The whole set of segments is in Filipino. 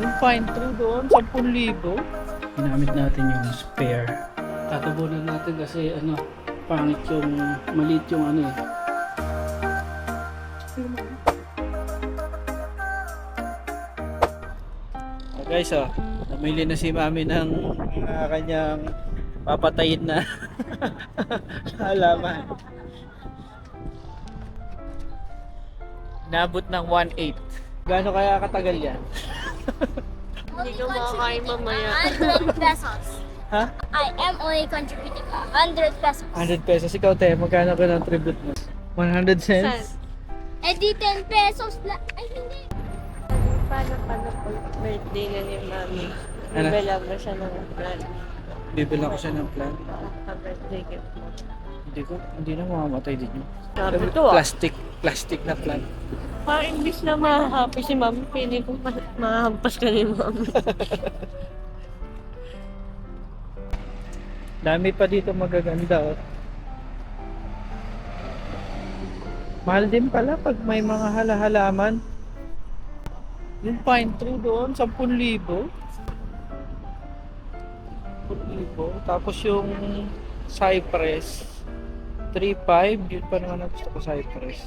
Yung pine tree doon, 10,000. Ginamit natin yung spare. Tatabunan natin kasi ano, pangit yung, maliit yung ano eh. So guys, oh, namili na si mami ng mga kanyang papatayin na halaman. Nabot ng 1.8. Gaano kaya katagal yan? Hindi ko makakain mamaya. 100 pesos. Ha? I am only contributing 100 pesos. 100 pesos. Ikaw, te, magkano ka ng tribute mo? 100 cents? Eh di 10 pesos lang. Ay hindi. Paano, paano pag birthday na ni Mami? Ano? Bibila mo siya ng plan. Bibilang ko siya ng plan. Pa-birthday gift. Hindi ko, hindi na mamamatay din yun. Sabi ko ah. Plastic, plastic na plan. Parang English na ma-happy si Mami. Pili ko ma- mahampas ka ni Mami. Dami pa dito magaganda, oh. Mahal din pala pag may mga halahalaman. Yung pine tree doon, 10,000. 10,000. Tapos yung cypress, 3,500. Yun pa naman ang gusto ko cypress.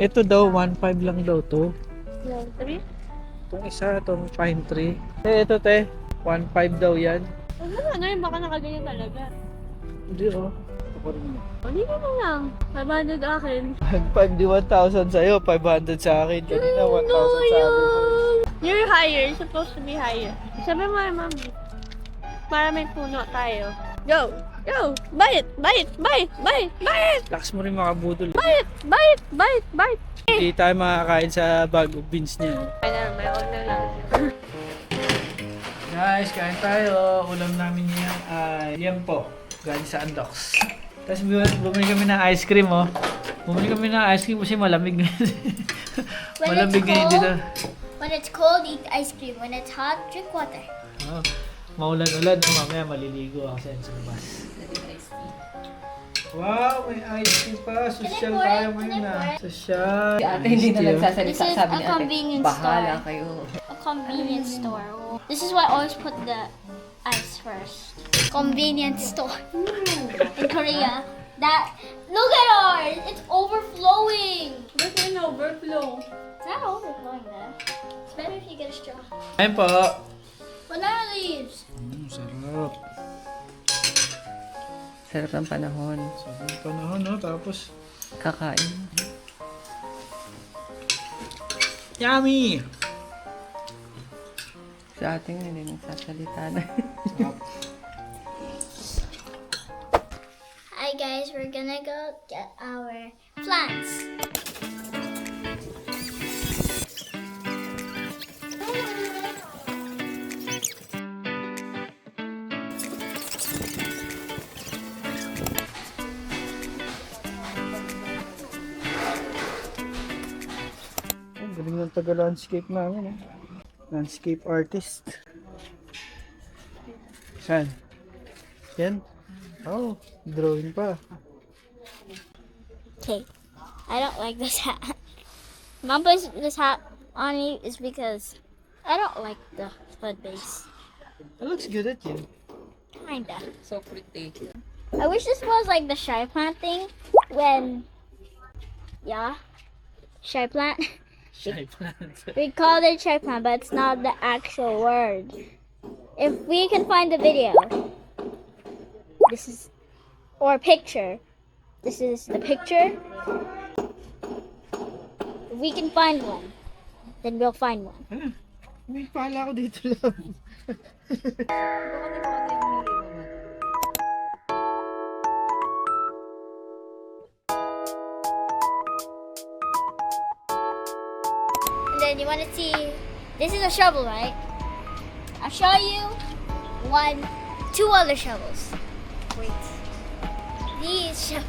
Ito daw, 1,500 lang daw to. Yan, three? Itong isa, itong pine tree. Eh, ito te, 1,500 daw yan. Ano ano yun? Baka nakaganyan talaga. Hindi oh. Pa rin yun. Hindi ko na lang. 500 akin. 5 di 1,000 sa'yo, 500 sa akin. Kanina 1,000 sa akin. You're higher. You're supposed to be higher. Sabi mo Mami. Para may puno tayo. Go! Go! It! Buy it! Buy it! Lakas mo rin makabudol. Buy it! Buy it! Hindi tayo makakain sa bag of beans niya. Kaya na, may huwag na lang. Guys, kain tayo. Ulam namin yan ay liempo. Galing sa Andox. Tapos bu- bumili kami ng ice cream, oh. Bumili kami ng ice cream kasi malamig. When malamig ngayon dito. when it's cold, eat ice cream. When it's hot, drink water. Oh, maulan-ulan. Mamaya maliligo ako sa sa labas. Wow, may ice cream pa. Social pour it? tayo Can I ngayon pour ah. it? Social. Si ate hindi na nagsasalita. This is Sabi a ni ate, convenience bahala store. kayo. A convenience store. This is why I always put the ice first. Convenience store. In Korea. That look at ours! It's overflowing! Ba't yun overflow? It's not overflowing though. It's better if you get a straw. Ayun po. Banana leaves! Sarap. Sarap ng panahon. Sarap ng panahon, no? Tapos, Kakain. yummy! Sa ating hindi nagsasalita na. Hi guys, we're gonna go get our plants. Ang galing taga-landscape namin, eh. Landscape artist. Saan? Yan? Oh, drawing pa. Okay, I don't like this hat. Mom puts this hat on me is because I don't like the hood base. It looks good at you. Kinda. so pretty. I wish this was like the shy plant thing when, yeah, shy plant. We called it shy plant, but it's not the actual word. If we can find the video, this is, or picture, this is the picture. If we can find one, then we'll find one. May pala ako dito lang. And then you want to see, this is a shovel, right? I'll show you one, two other shovels. Wait. These shovels.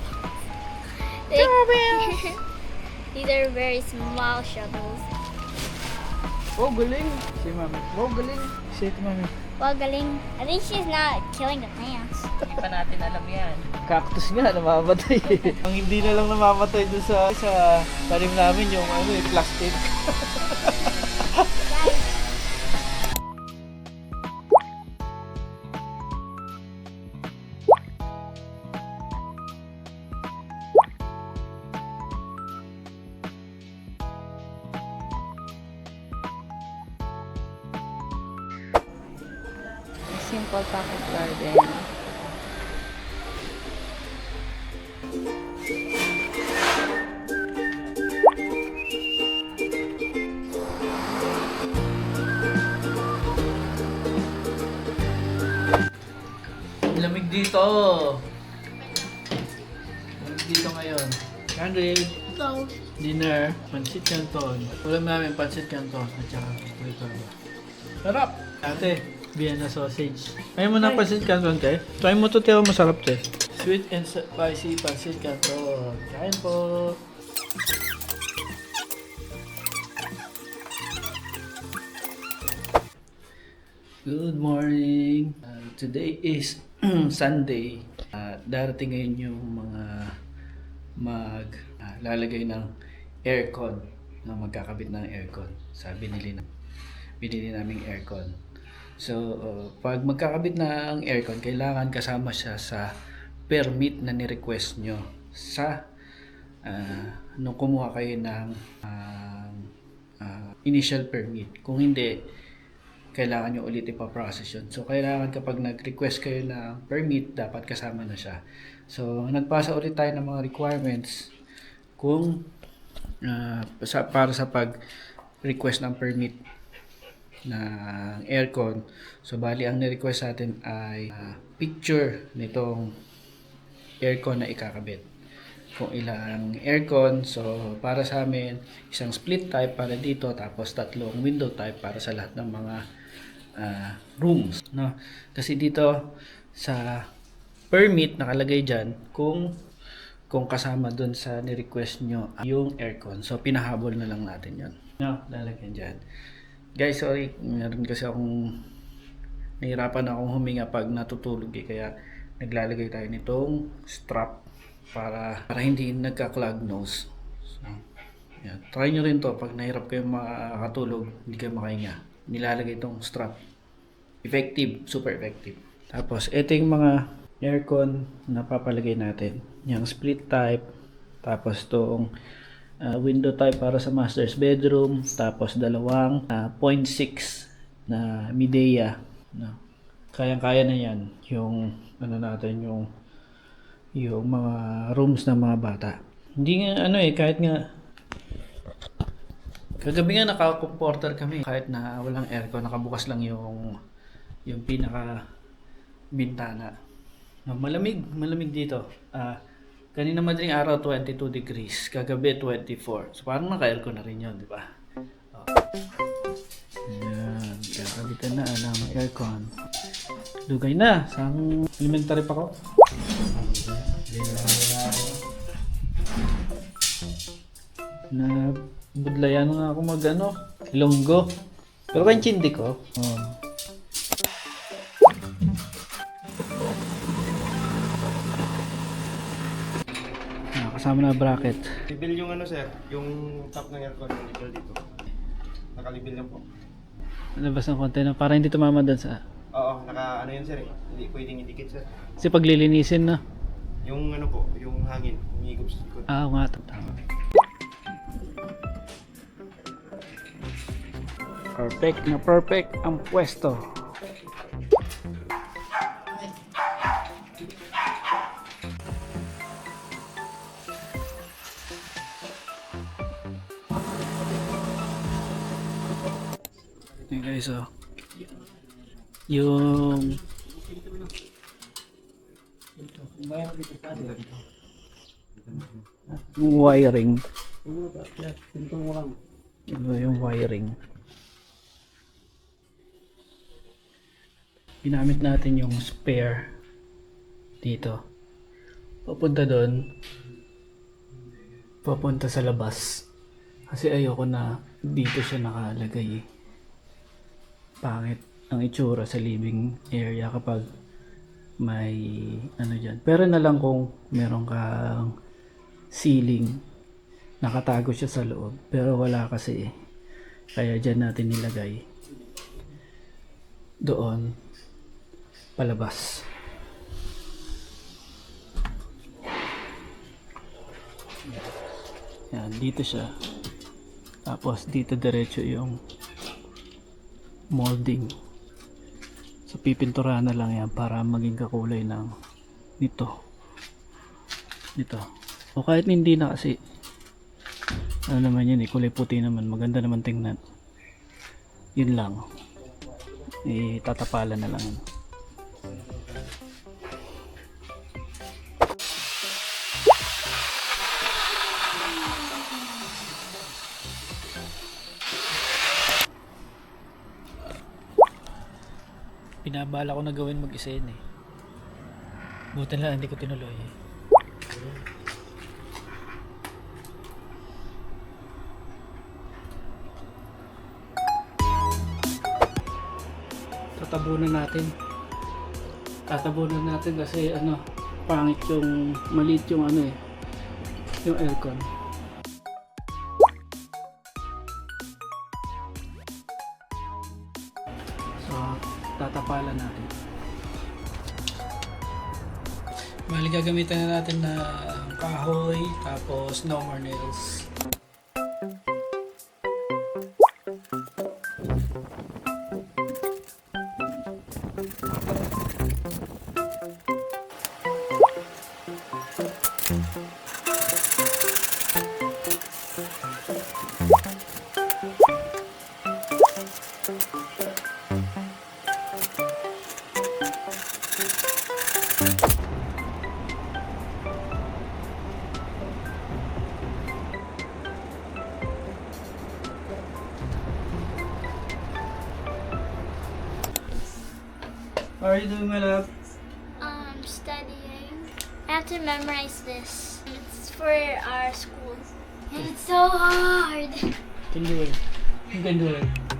They- These are very small shovels. Oh, galing. Si mami. Oh, galing. Si mami. Well, galing. I think she's not killing the plants. Hindi pa natin alam yan. Cactus nga, namamatay. Ang hindi na lang namamatay doon sa sa tanim namin yung ano eh, plastic. Simple pocket garden. Lamig dito. Lamig dito ngayon. Henry, So, dinner, pancit canton. Ulam namin pancit canton at saka prito. Sarap! Ate, Vienna sausage. Ayaw mo ng pancit canton, te? Try mo to, te. Masarap, te. Sweet and spicy pancit canton. Kain po! Good morning! Uh, today is Sunday. Uh, darating ngayon yung mga mag ah, lalagay ng aircon na magkakabit ng aircon sa binili na binili naming aircon. So, uh, pag magkakabit na ang aircon, kailangan kasama siya sa permit na ni-request nyo sa uh, nung kumuha kayo ng ah, ah, initial permit. Kung hindi, kailangan nyo ulit ipaprocess yun. So, kailangan kapag nag-request kayo ng permit, dapat kasama na siya. So, nagpasa ulit tayo ng mga requirements kung ah, sa, para sa pag-request ng permit ng aircon. So, bali ang ni-request natin ay ah, picture nitong aircon na ikakabit. Kung ilang aircon, so para sa amin, isang split type para dito, tapos tatlong window type para sa lahat ng mga ah, rooms. No? Kasi dito sa permit nakalagay dyan kung kung kasama dun sa ni-request nyo yung aircon. So, pinahabol na lang natin yon No, lalagyan dyan. Guys, sorry. Meron kasi akong nahirapan akong huminga pag natutulog eh. Kaya naglalagay tayo nitong strap para para hindi nagka-clog nose. So, yan. Try nyo rin to pag nahirap kayo makatulog, hindi kayo makahinga. Nilalagay itong strap. Effective, super effective. Tapos, ito yung mga aircon na papalagay natin. Yung split type, tapos itong uh, window type para sa master's bedroom, tapos dalawang uh, 0.6 na Midea. No? Kayang-kaya na yan yung ano natin yung yung mga rooms ng mga bata. Hindi nga ano eh kahit nga kagabi nga naka-comforter kami kahit na walang aircon nakabukas lang yung yung pinaka bintana. No, malamig, malamig dito. Ah, kanina madaling araw 22 degrees, kagabi 24. So parang naka-aircon na rin 'yon, di ba? Oh. Yan, kakabitan na ng aircon. Lugay na, sang elementary pa ko. Na budlayan nga ako mag ano, ilonggo. Pero kaya chindi ko. Oh. Kasama na bracket. Libil yung ano sir, yung top ng aircon yung libil dito. Nakalibil na po. Labas ng konti na para hindi tumama doon sa... Oo, naka ano yun sir eh. Hindi pwedeng idikit sir. Kasi paglilinisin na. Yung ano po, yung hangin, umigop sa likod. Ah, oo nga. Tama. Perfect na perfect ang pwesto. Guys, oh. Yung wiring. Ito yung wiring. Ginamit natin yung spare dito. Papunta doon. Papunta sa labas. Kasi ayoko na dito siya nakalagay eh. Pangit ang itsura sa living area kapag may ano dyan. Pero na lang kung meron kang ceiling, nakatago siya sa loob. Pero wala kasi eh. Kaya dyan natin nilagay. Doon, palabas. Yan, dito siya. Tapos dito diretso yung molding. So pipinturahan na lang yan para maging kakulay ng nito. Nito. O kahit hindi na kasi ano naman yun eh, kulay puti naman. Maganda naman tingnan. Yun lang. Eh, tatapalan na lang. yun. Pinabala ko na gawin mag-isa yun eh. Buti lang hindi ko tinuloy eh. Tatabunan natin. Tatabunan natin kasi ano, pangit yung maliit yung ano eh. Yung aircon. Gagamitan na natin na kahoy, tapos no more nails. Can do it. You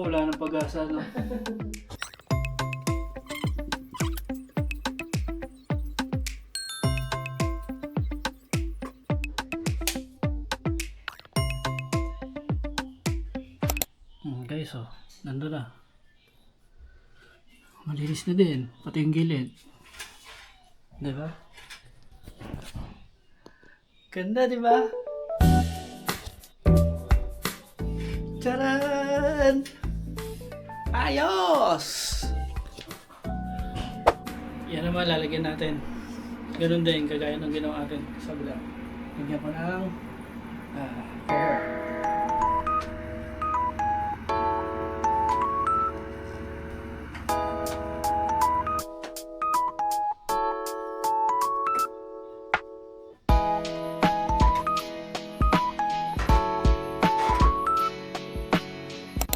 mo wala nang pag-asa, no? Hmm, guys, oh. Nandun na. Malinis na din. Pati yung gilid. Di ba? Ganda, di ba? Charan! Ayos! Yan naman lalagyan natin. Ganun din, kagaya ng ginawa natin sa kabila. Lagyan ko ng ah, air.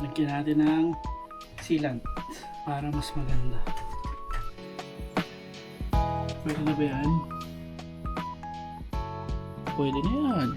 Lagyan natin ng sealant para mas maganda. Pwede na ba yan? Pwede na yan.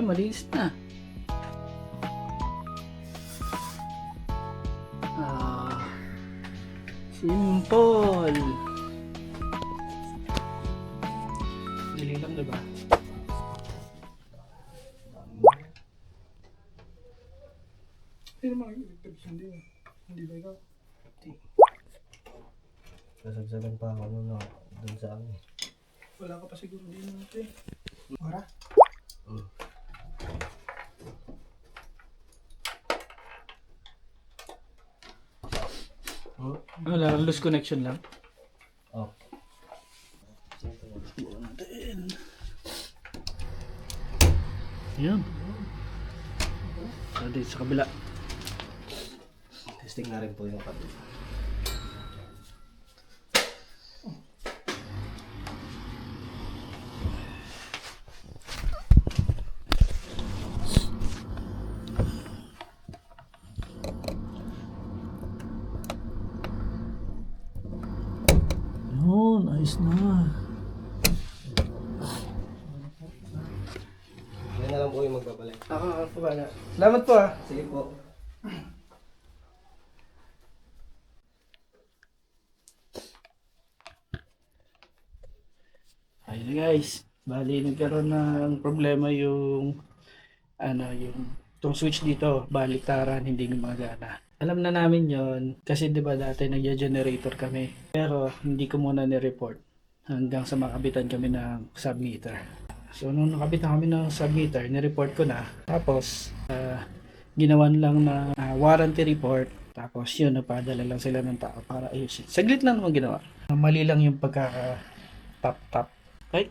Ba? Malinis na. Ah, simple. Dali lang, di ba? Nasagsagan pa ako nun no, dun sa ano. Wala ka pa siguro din natin. Para? Wala, loose connection lang. Oh. Buo natin. Yan. So, dito sa kabila. Testing na rin po yung kabila. Yun, ayos na. Yan na lang po yung magbabalik. Ako, ako ba na? Salamat po ah. Sige po. Ayun guys, bali nagkaroon ng problema yung ano yung tong switch dito, baliktaran, hindi gumagana. Alam na namin yon kasi 'di ba dati nagja-generator kami. Pero hindi ko muna ni-report hanggang sa makabitan kami ng submeter. So nung nakabitan kami ng submeter, ni-report ko na. Tapos ah, ginawan lang na ah, warranty report. Tapos yun, napadala lang sila ng tao para ayusin. Saglit lang naman ginawa. Mali lang yung pagkaka tap tap Ay,